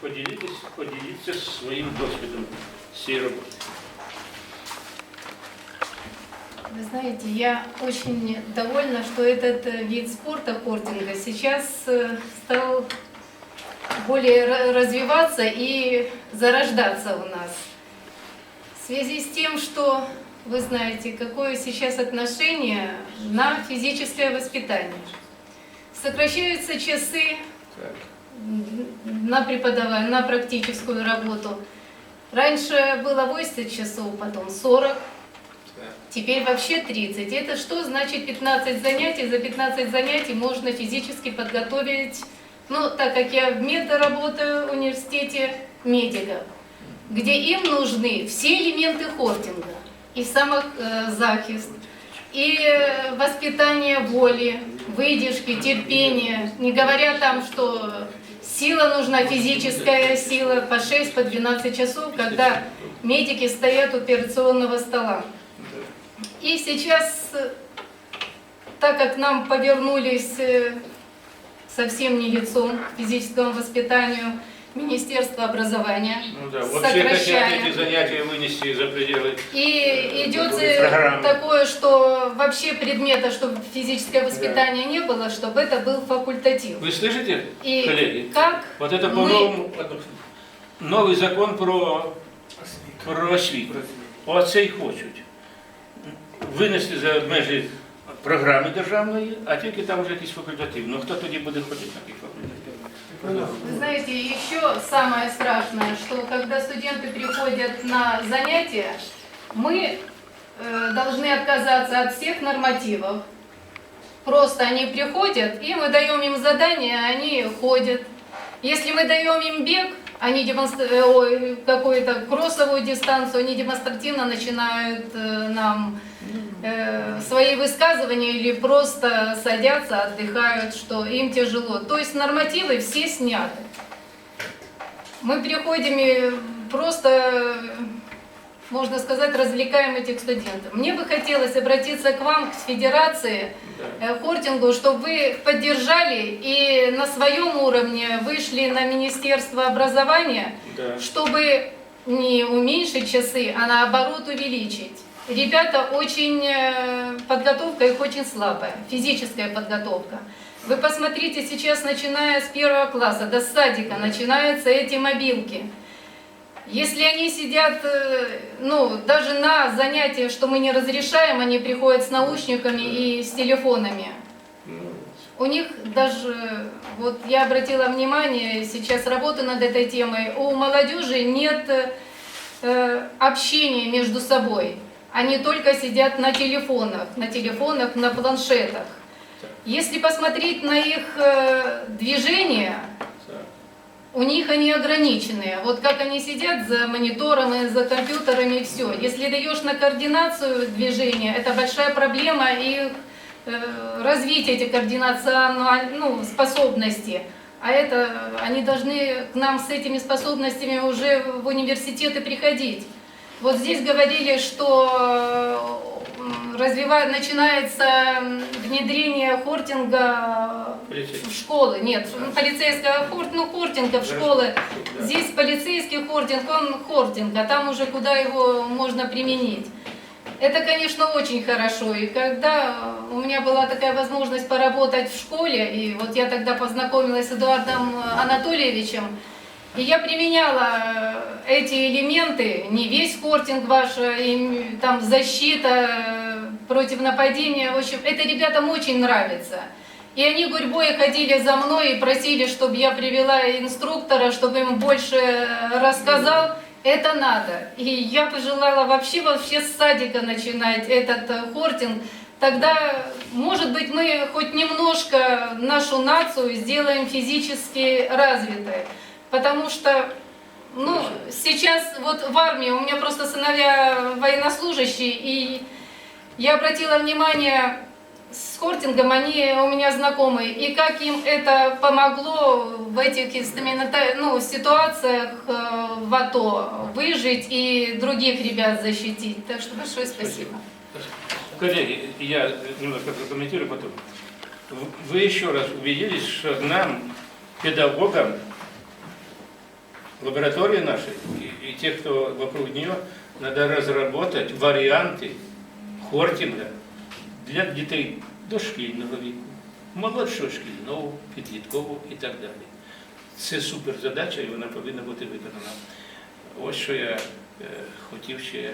поділитись, поділіться своїм досвідом з цієї роботи. Вы знаете, я очень довольна, что этот э, вид спорта кортинга сейчас э, стал более ра- развиваться и зарождаться у нас. В связи с тем, что вы знаете, какое сейчас отношение на физическое воспитание. Сокращаются часы Так. на преподавание, на практическую работу. Раньше было 80 часов, потом 40, теперь вообще 30. Это что значит 15 занятий? За 15 занятий можно физически подготовить, ну, так как я в мед работаю в университете медиков, где им нужны все элементы хортинга, и самозахист, и э, воспитание воли, выдержки, терпения, не говоря там, что сила нужна, физическая сила по 6, по 12 часов, когда медики стоят у операционного стола. И сейчас, так как нам повернулись э, совсем не лицом к физическому воспитанию Министерства образования, Ну да, вообще хотят Сокращаем. эти занятия вынести за пределы. И идет э, Программа. такое, что вообще предмета, чтобы физическое воспитание не было, чтобы это был факультатив. Вы слышите, И коллеги? как Вот это мы- по-новому, новий закон про, про освіту. Оце й хочуть. Винести за межі програми державної, а тільки там вже якийсь факультатив. Ну хто тоді буде ходити на такий факультатив? Вы знаете, еще самое страшное, что когда студенты приходят на занятия, мы э, должны отказаться от всех нормативов. Просто они приходят, и мы даем им задание, они ходят. Если мы даем им бег, они демонстр... э, какую-то кроссовую дистанцию, они демонстративно начинают э, нам свои высказывания или просто садятся, отдыхают, что им тяжело. То есть нормативы все сняты. Мы приходим и просто, э, можно сказать, развлекаем этих студентов. Мне бы хотелось обратиться к вам, к федерации, э, хортингу, чтобы вы поддержали и на своем уровне вышли на Министерство образования, Да. чтобы не уменьшить часы, а наоборот увеличить. Ребята очень, э, подготовка их очень слабая, физическая подготовка. Вы посмотрите, сейчас, начиная с первого класса до садика, начинаются эти мобилки. Если они сидят, э, ну, даже на занятиях, что мы не разрешаем, они приходят с наушниками и с телефонами. У них даже, вот я обратила внимание, сейчас работаю над этой темой, у молодежи нет э, общения между собой. Они только сидят на телефонах, на телефонах, на планшетах. Если посмотреть на их э, движения, у них они ограниченные. Вот как они сидят за монитором и за компьютерами все. Если даешь на координацию движения, это большая проблема и э, развитие эти координациональные ну, способности. А это они должны к нам с этими способностями уже в университеты приходить. Вот здесь говорили, что м, развивает, начинается внедрение хортинга Полицейский. в школы. Нет, ну, полицейского хорт, ну, хортинга в школы. Да. Здесь полицейский хортинг, он хортинг, а там уже куда его можно применить. Это, конечно, очень хорошо. И когда у меня была такая возможность поработать в школе, и вот я тогда познакомилась с Эдуардом Анатольевичем, и я применяла эти элементы, не весь хортинг ваш, и там защита э, против нападения. В общем, это ребятам очень нравится. И они гурьбой ходили за мной и просили, чтобы я привела инструктора, чтобы им больше рассказал. Это надо. И я пожелала вообще вообще с садика начинать этот э, хортинг. Тогда, может быть, мы хоть немножко нашу нацию сделаем физически развитой. Потому что, ну, сейчас вот в армии, у меня просто сыновья военнослужащие, и я обратила внимание, с хортингом они у меня знакомые, и как им это помогло в этих ну, ситуациях э, в АТО выжить и других ребят защитить. Так что большое спасибо. Коллеги, я немножко прокомментирую потом. Вы еще раз убедились, что нам, педагогам, лаборатории нашей и, и те, кто вокруг нее, надо разработать варианты хортинга для дітей дошкільного віку, молодшого шкільного, підліткового і так далі. Це суперзадача і вона повинна бути виконана. Ось що я е, хотів ще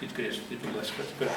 підкреслити, будь ласка, тепер